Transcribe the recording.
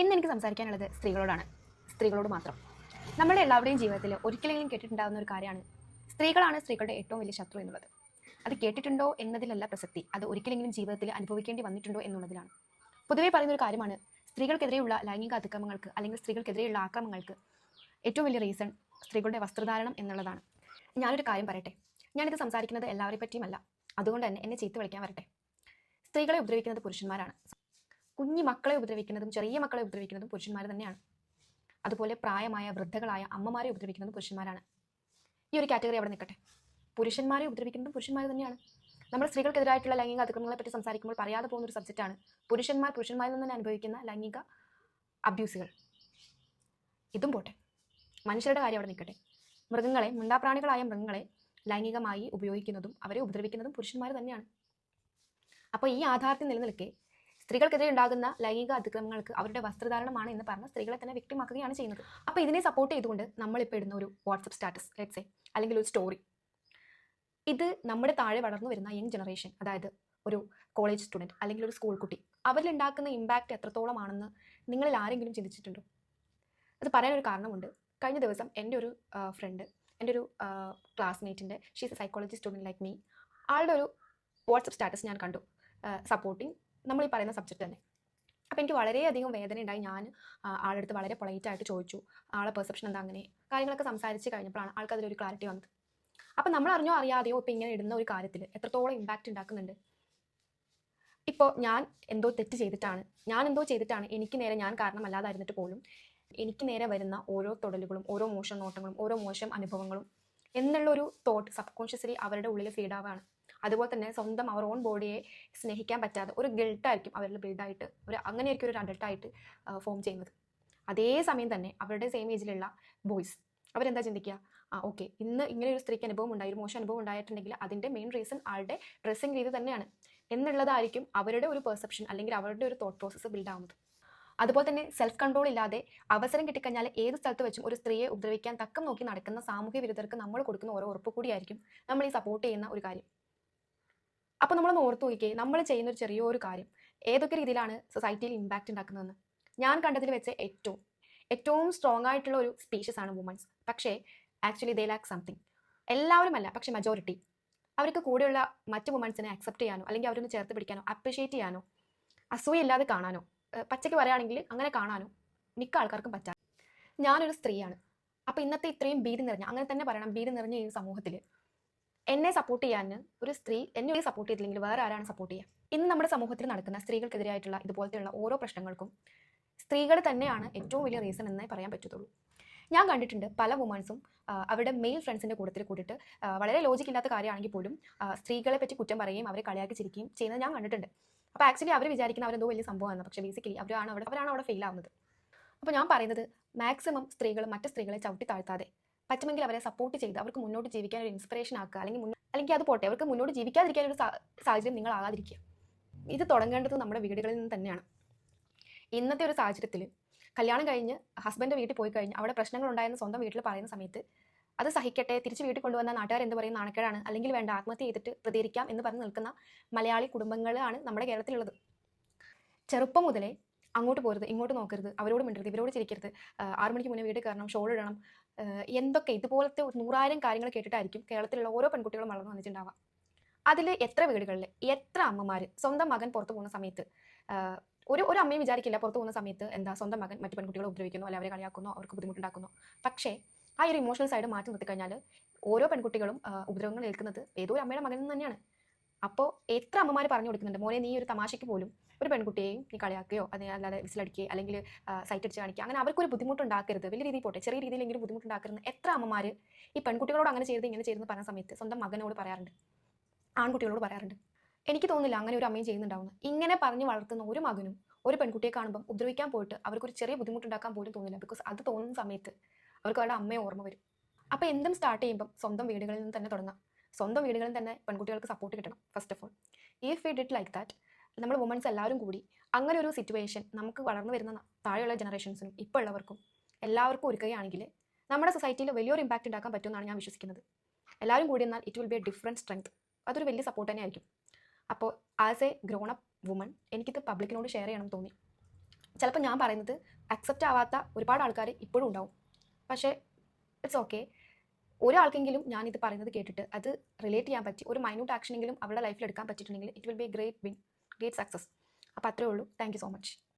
ഇന്ന് എനിക്ക് സംസാരിക്കാനുള്ളത് സ്ത്രീകളോടാണ്. സ്ത്രീകളോട് മാത്രം. നമ്മുടെ എല്ലാവരുടെയും ജീവിതത്തിൽ ഒരിക്കലെങ്കിലും കേട്ടിട്ടുണ്ടാകുന്ന ഒരു കാര്യമാണ്. സ്ത്രീകളാണ് സ്ത്രീകളുടെ ഏറ്റവും വലിയ ശത്രു എന്നുള്ളത്. അത് കേട്ടിട്ടുണ്ടോ എന്നതിലല്ല പ്രസക്തി. അത് ഒരിക്കലെങ്കിലും ജീവിതത്തിൽ അനുഭവിക്കേണ്ടി വന്നിട്ടുണ്ടോ എന്നുള്ളതിലാണ്. പൊതുവേ പറയുന്ന ഒരു കാര്യമാണ് സ്ത്രീകൾക്കെതിരെയുള്ള ലൈംഗിക അതിക്രമങ്ങൾക്ക് അല്ലെങ്കിൽ സ്ത്രീകൾക്കെതിരെയുള്ള ആക്രമങ്ങൾക്ക് ഏറ്റവും വലിയ റീസൺ സ്ത്രീകളുടെ വസ്ത്രധാരണം എന്നുള്ളതാണ്. ഞാനൊരു കാര്യം പറയട്ടെ. ഞാനിത് സംസാരിക്കുന്നത് എല്ലാവരെ പറ്റിയുമല്ല അതുകൊണ്ട് തന്നെ എന്നെ ചീത്ത വിളിക്കാൻ വരട്ടെ. സ്ത്രീകളെ ഉപദ്രവിക്കുന്നത് പുരുഷന്മാരാണ്. കുഞ്ഞു മക്കളെ ഉപദ്രവിക്കുന്നതും ചെറിയ മക്കളെ ഉപദ്രവിക്കുന്നതും പുരുഷന്മാർ തന്നെയാണ്. അതുപോലെ പ്രായമായ വൃദ്ധകളായ അമ്മമാരെ ഉപദ്രവിക്കുന്നതും പുരുഷന്മാരാണ്. ഈ ഒരു കാറ്റഗറി അവിടെ നിൽക്കട്ടെ. പുരുഷന്മാരെ ഉപദ്രവിക്കുന്നതും പുരുഷന്മാർ തന്നെയാണ്. നമ്മൾ സ്ത്രീകൾക്കെതിരായിട്ടുള്ള ലൈംഗിക അതിക്രമങ്ങളെ പറ്റി സംസാരിക്കുമ്പോൾ പറയാതെ പോകുന്ന ഒരു സബ്ജക്റ്റാണ് പുരുഷന്മാർ പുരുഷന്മാരിൽ നിന്ന് തന്നെ അനുഭവിക്കുന്ന ലൈംഗിക അബ്യൂസുകൾ ഇതും പോട്ടെ. മനുഷ്യരുടെ കാര്യം അവിടെ നിൽക്കട്ടെ. മൃഗങ്ങളെ മുണ്ടാപ്രാണികളായ മൃഗങ്ങളെ ലൈംഗികമായി ഉപയോഗിക്കുന്നതും അവരെ ഉപദ്രവിക്കുന്നതും പുരുഷന്മാർ തന്നെയാണ്. അപ്പോൾ ഈ ആധാരത്തിൽ നിലനിൽക്കെ സ്ത്രീകൾക്കെതിരെ ഉണ്ടാകുന്ന ലൈംഗിക അതിക്രമങ്ങൾക്ക് അവരുടെ വസ്ത്രധാരണമാണ് എന്ന് പറഞ്ഞ് സ്ത്രീകളെ തന്നെ വ്യക്തിമാക്കുകയാണ് ചെയ്യുന്നത്. അപ്പോൾ ഇതിനെ സപ്പോർട്ട് ചെയ്തുകൊണ്ട് നമ്മളിപ്പോൾ ഇടുന്ന ഒരു വാട്സപ്പ് സ്റ്റാറ്റസ് ലെറ്റ്സേ അല്ലെങ്കിൽ ഒരു സ്റ്റോറി ഇത് നമ്മുടെ താഴെ വളർന്നു വരുന്ന യങ് ജനറേഷൻ അതായത് ഒരു കോളേജ് സ്റ്റുഡന്റ് അല്ലെങ്കിൽ ഒരു സ്കൂൾ കുട്ടി അവരിലുണ്ടാക്കുന്ന ഇമ്പാക്റ്റ് എത്രത്തോളമാണെന്ന് നിങ്ങളിൽ ആരെങ്കിലും ചിന്തിച്ചിട്ടുണ്ടോ? അത് പറയാനൊരു കാരണമുണ്ട്. കഴിഞ്ഞ ദിവസം എന്റെ ഒരു ഫ്രണ്ട് എന്റെ ഒരു ക്ലാസ്മേറ്റിന്റെ she's a psychology student like me ആളുടെ ഒരു വാട്സപ്പ് സ്റ്റാറ്റസ് ഞാൻ കണ്ടു. സപ്പോർട്ടിങ് നമ്മൾ ഈ പറയുന്ന സബ്ജക്റ്റ് തന്നെ. അപ്പോൾ എനിക്ക് വളരെയധികം വേദന ഉണ്ടായി. ഞാൻ ആ, ആളുടെ അടുത്ത് വളരെ പൊളൈറ്റ് ആയിട്ട് ചോദിച്ചു. ആളെ പെർസെപ്ഷൻ എന്താ അങ്ങനെ? കാര്യങ്ങളൊക്കെ സംസാരിച്ച് കഴിഞ്ഞപ്പോഴാണ് ആൾക്ക് അതിലൊരു ക്ലാരിറ്റി വന്നത്. അപ്പം നമ്മൾ അറിഞ്ഞോ അറിയാതെയോ ഇപ്പം ഇങ്ങനെ ഇടുന്ന ഒരു കാര്യത്തിൽ എത്രത്തോളം ഇമ്പാക്റ്റ് ഉണ്ടാക്കുന്നുണ്ട്? ഇപ്പോൾ ഞാൻ എന്തോ തെറ്റ് ചെയ്തിട്ടാണ്. ഞാൻ എന്തോ ചെയ്തിട്ടാണ്. എനിക്ക് നേരെ ഞാൻ കാരണമല്ലാതായിരുന്നിട്ട് പോലും എനിക്ക് നേരെ വരുന്ന ഓരോ തൊടലുകളും ഓരോ മോശം നോട്ടങ്ങളും ഓരോ മോശം അനുഭവങ്ങളും എന്നുള്ളൊരു തോട്ട് സബ് കോൺഷ്യസ്ലി അവരുടെ ഉള്ളിൽ ഫീഡാവാണ് അതുപോലെ തന്നെ സ്വന്തം അവർ ഓൺ ബോഡിയെ സ്നേഹിക്കാൻ പറ്റാതെ ഒരു ഗിൽട്ടായിരിക്കും അവരിൽ ബിൽഡായിട്ട് ഒരു അങ്ങനെയായിരിക്കും ഒരു അഡൾട്ടായിട്ട് ഫോം ചെയ്യുന്നത്. അതേ സമയം തന്നെ അവരുടെ സെയിം ഏജിലുള്ള ബോയ്സ് അവരെന്താ ചിന്തിക്കുക? ആ ഓക്കെ ഇന്ന് ഇങ്ങനെ ഒരു സ്ത്രീക്ക് അനുഭവം ഉണ്ടായി ഒരു മോശം അനുഭവം ഉണ്ടായിട്ടുണ്ടെങ്കിൽ അതിന്റെ മെയിൻ റീസൺ ആളുടെ ഡ്രസ്സിങ് രീതി തന്നെയാണ്. എന്നുള്ളതായിരിക്കും അവരുടെ ഒരു പെർസെപ്ഷൻ അല്ലെങ്കിൽ അവരുടെ ഒരു തോട്ട് പ്രോസസ്സ് ബിൽഡ് ആവുന്നത്. അതുപോലെ തന്നെ സെൽഫ് കൺട്രോൾ ഇല്ലാതെ അവസരം കിട്ടിക്കഴിഞ്ഞാൽ ഏത് സ്ഥലത്ത് വെച്ചും ഒരു സ്ത്രീയെ ഉപദ്രവിക്കാൻ തക്കം നോക്കി നടക്കുന്ന സാമൂഹ്യ വിരുദ്ധർക്ക് നമ്മൾ കൊടുക്കുന്ന ഓരോ ഉറപ്പ് കൂടിയായിരിക്കും നമ്മൾ ഈ സപ്പോർട്ട് ചെയ്യുന്ന ഒരു കാര്യം. അപ്പോൾ നമ്മൾ ഓർത്ത് നോക്കിക്കേ നമ്മൾ ചെയ്യുന്ന ഒരു ചെറിയൊരു കാര്യം. ഏതൊക്കെ രീതിയിലാണ് സൊസൈറ്റിയിൽ ഇമ്പാക്റ്റ് ഉണ്ടാക്കുന്നതെന്ന്. ഞാൻ കണ്ടതിൽ വെച്ച് ഏറ്റവും ഏറ്റവും സ്ട്രോങ് ആയിട്ടുള്ള ഒരു സ്പീഷ്യസ് ആണ് വുമൻസ് പക്ഷേ ആക്ച്വലി ദേ ലാക്ക് സംതിങ് എല്ലാവരും അല്ല പക്ഷേ മെജോറിറ്റി അവർക്ക് കൂടെയുള്ള മറ്റ് വുമൻസിനെ അക്സെപ്റ്റ് ചെയ്യാനോ അല്ലെങ്കിൽ അവരൊന്ന് ചേർത്ത് പിടിക്കാനോ അപ്രിഷിയേറ്റ് ചെയ്യാനോ അസൂയില്ലാതെ കാണാനോ പച്ചയ്ക്ക് പറയുകയാണെങ്കിൽ അങ്ങനെ കാണാനോ മിക്ക ആൾക്കാർക്കും പറ്റാം ഞാനൊരു സ്ത്രീയാണ്. അപ്പോൾ ഇന്നത്തെ ഇത്രയും ഭീതി നിറഞ്ഞ അങ്ങനെ തന്നെ പറയണം ഭീതി നിറഞ്ഞ ഈ സമൂഹത്തിൽ എന്നെ സപ്പോർട്ട് ചെയ്യാൻ ഒരു സ്ത്രീ എന്നെ സപ്പോർട്ട് ചെയ്തില്ലെങ്കിൽ വേറെ ആരാണ് സപ്പോർട്ട് ചെയ്യുക ഇന്ന് നമ്മുടെ സമൂഹത്തിൽ നടക്കുന്ന സ്ത്രീകൾക്കെതിരായിട്ടുള്ള ഇതുപോലത്തെയുള്ള ഓരോ പ്രശ്നങ്ങൾക്കും സ്ത്രീകൾ തന്നെയാണ് ഏറ്റവും വലിയ റീസൺ എന്നേ പറയാൻ പറ്റത്തുള്ളൂ. ഞാൻ കണ്ടിട്ടുണ്ട് പല വുമൻസും അവരുടെ മെയിൽ ഫ്രണ്ട്സിന്റെ കൂട്ടത്തിൽ കൂടിയിട്ട് വളരെ ലോജിക് ഇല്ലാത്ത കാര്യമാണെങ്കിൽ പോലും സ്ത്രീകളെ പറ്റി കുറ്റം പറയുകയും അവരെ കളിയാക്കി ചിരിക്കുകയും ചെയ്യുന്നത് ഞാൻ കണ്ടിട്ടുണ്ട്. അപ്പോൾ ആക്ച്വലി അവർ വിചാരിക്കുന്ന അവരെന്തോ വലിയ സംഭവമാണ്. പക്ഷേ ബേസിക്കലി അവരാണ് അവിടെ അവരാണ് അവിടെ ഫെയിൽ ആവുന്നത്. അപ്പോൾ ഞാൻ പറയുന്നത് മാക്സിമം സ്ത്രീകൾ മറ്റ് സ്ത്രീകളെ ചവിട്ടി താഴ്ത്താതെ പറ്റുമെങ്കിൽ അവരെ സപ്പോർട്ട് ചെയ്ത് അവർക്ക് മുന്നോട്ട് ജീവിക്കാൻ ഒരു ഇൻസ്പിറേഷൻ ആക്കുക. അല്ലെങ്കിൽ അല്ലെങ്കിൽ അത് പോട്ടെ അവർക്ക് മുന്നോട്ട് ജീവിക്കാതിരിക്കാൻ ഒരു സാഹചര്യം നിങ്ങൾ ആകാതിരിക്കുക. ഇത് തുടങ്ങേണ്ടത് നമ്മുടെ വീടുകളിൽ നിന്ന് തന്നെയാണ്. ഇന്നത്തെ ഒരു സാഹചര്യത്തിൽ കല്യാണം കഴിഞ്ഞ് ഹസ്ബൻഡ് വീട്ടിൽ പോയി കഴിഞ്ഞ് അവിടെ പ്രശ്നങ്ങൾ ഉണ്ടായെന്ന് സ്വന്തം വീട്ടിൽ പറയുന്ന സമയത്ത് അത് സഹിക്കട്ടെ തിരിച്ച് വീട്ടിൽ കൊണ്ടുവന്ന നാട്ടുകാർ എന്ത് പറയും നാണക്കേടാണ്. അല്ലെങ്കിൽ വേണ്ട ആത്മഹത്യ ചെയ്തിട്ട് പ്രതികരിക്കാം എന്ന് പറഞ്ഞ് നിൽക്കുന്ന മലയാളി കുടുംബങ്ങളാണ് നമ്മുടെ കേരളത്തിലുള്ളത്. ചെറുപ്പം മുതലേ അങ്ങോട്ട് പോരുത് ഇങ്ങോട്ട് നോക്കരുത് അവരോട് മിണ്ടരുത് ഇവരോട് ചിരിക്കരുത്. ആറു മണിക്ക് മുന്നേ വീട്ടിൽ കയറണം ഷോൾ ഇടണം. എന്തൊക്കെ ഇതുപോലത്തെ നൂറായിരം കാര്യങ്ങൾ കേട്ടിട്ടായിരിക്കും കേരളത്തിലുള്ള ഓരോ പെൺകുട്ടികളും വളർന്നു വന്നിട്ടുണ്ടാവുക. അതിൽ എത്ര വീടുകളിൽ എത്ര അമ്മമാർ സ്വന്തം മകൻ പുറത്തു പോകുന്ന സമയത്ത് ഒരു ഒരു അമ്മയും വിചാരിക്കില്ല പുറത്തു പോകുന്ന സമയത്ത് എന്താ സ്വന്തം മകൻ മറ്റു പെൺകുട്ടികളെ ഉപദ്രവിക്കുന്നു അല്ലെങ്കിൽ അവരെ കളിയാക്കുന്നു അവർക്ക് ബുദ്ധിമുട്ടുണ്ടാക്കുന്നു. പക്ഷേ ആ ഒരു ഇമോഷണൽ സൈഡ് മാറ്റി നിർത്തിക്കഴിഞ്ഞാൽ ഓരോ പെൺകുട്ടികളും ഉപദ്രവങ്ങൾ ഏൽക്കുന്നത് ഏതോ ഒരു അമ്മയുടെ നിന്ന് തന്നെയാണ്. അപ്പോൾ എത്ര അമ്മമാർ പറഞ്ഞു കൊടുക്കുന്നുണ്ട്? മോനെ നീ ഒരു തമാശയ്ക്ക് പോലും ഒരു പെൺകുട്ടിയെയും നീ കളിയാക്കുകയോ അതിനെ അല്ലാതെ വിസിലടിക്കുകയോ അല്ലെങ്കിൽ സൈറ്റ് അടിച്ച് കാണിക്കുക അങ്ങനെ അവർക്കൊരു ബുദ്ധിമുട്ടുണ്ടാക്കരുത്. വലിയ രീതിയിൽ പോട്ടെ. ചെറിയ രീതിയിലെങ്കിലും ബുദ്ധിമുട്ടുണ്ടാക്കരുത്. എത്ര അമ്മമാർ ഈ പെൺകുട്ടികളോട് അങ്ങനെ ചെയ്ത് ഇങ്ങനെ ചെയ്തെന്ന് പറഞ്ഞ സമയത്ത് സ്വന്തം മകനോട് പറയാറുണ്ട്. ആൺകുട്ടികളോട് പറയാറുണ്ട്. എനിക്ക് തോന്നുന്നില്ല അങ്ങനെ ഒരു അമ്മയും ചെയ്യുന്നുണ്ടാവുന്നു. ഇങ്ങനെ പറഞ്ഞ് വളർത്തുന്ന ഒരു മകനും ഒരു പെൺകുട്ടിയെ കാണുമ്പോൾ ഉപദ്രവിക്കാൻ പോയിട്ട് അവർക്കൊരു ചെറിയ ബുദ്ധിമുട്ടുണ്ടാക്കാൻ പോലും തോന്നില്ല ബിക്കോസ് അത് തോന്നുന്ന സമയത്ത് അവർക്ക് അവരുടെ അമ്മയെ ഓർമ്മ വരും. അപ്പോൾ എന്തും സ്റ്റാർട്ട് ചെയ്യുമ്പം സ്വന്തം വീടുകളിൽ നിന്ന് തന്നെ തുടങ്ങാം. സ്വന്തം വീടുകളിൽ തന്നെ പെൺകുട്ടികൾക്ക് സപ്പോർട്ട് കിട്ടണം first of all if we did like that നമ്മൾ വുമൻസ് എല്ലാവരും കൂടി അങ്ങനെ ഒരു സിറ്റുവേഷൻ നമുക്ക് വളർന്നു വരുന്ന താഴെയുള്ള ജനറേഷൻസിനും ഇപ്പോൾ ഉള്ളവർക്കും എല്ലാവർക്കും ഒരുക്കുകയാണെങ്കിൽ നമ്മുടെ സൊസൈറ്റിയിൽ വലിയൊരു ഇമ്പാക്റ്റ് ഉണ്ടാക്കാൻ പറ്റുമെന്നാണ് ഞാൻ വിശ്വസിക്കുന്നത്. എല്ലാവരും കൂടി എന്നാൽ it will be a different strength അതൊരു വലിയ സപ്പോർട്ട് തന്നെ ആയിരിക്കും അപ്പോൾ as a grown up woman എനിക്കിത് പബ്ലിക്കിനോട് ഷെയർ ചെയ്യണം തോന്നി. ചിലപ്പോൾ ഞാൻ പറയുന്നത് അക്സെപ്റ്റ് ആവാത്ത ഒരുപാട് ആൾക്കാർ ഇപ്പോഴും ഉണ്ടാവും. പക്ഷേ ഇറ്റ്സ് ഓക്കെ ഒരാൾക്കെങ്കിലും ഞാൻ ഇത് പറയുന്നത് കേട്ടിട്ട് അത് റിലേറ്റ് ചെയ്യാൻ പറ്റി ഒരു മൈന്യൂട്ട് ആക്ഷനെങ്കിലും അവരുടെ ലൈഫിൽ എടുക്കാൻ പറ്റിയിട്ടുണ്ടെങ്കിൽ it will be great win great success അപ്പോൾ അത്രേ ഉള്ളൂ. Thank so much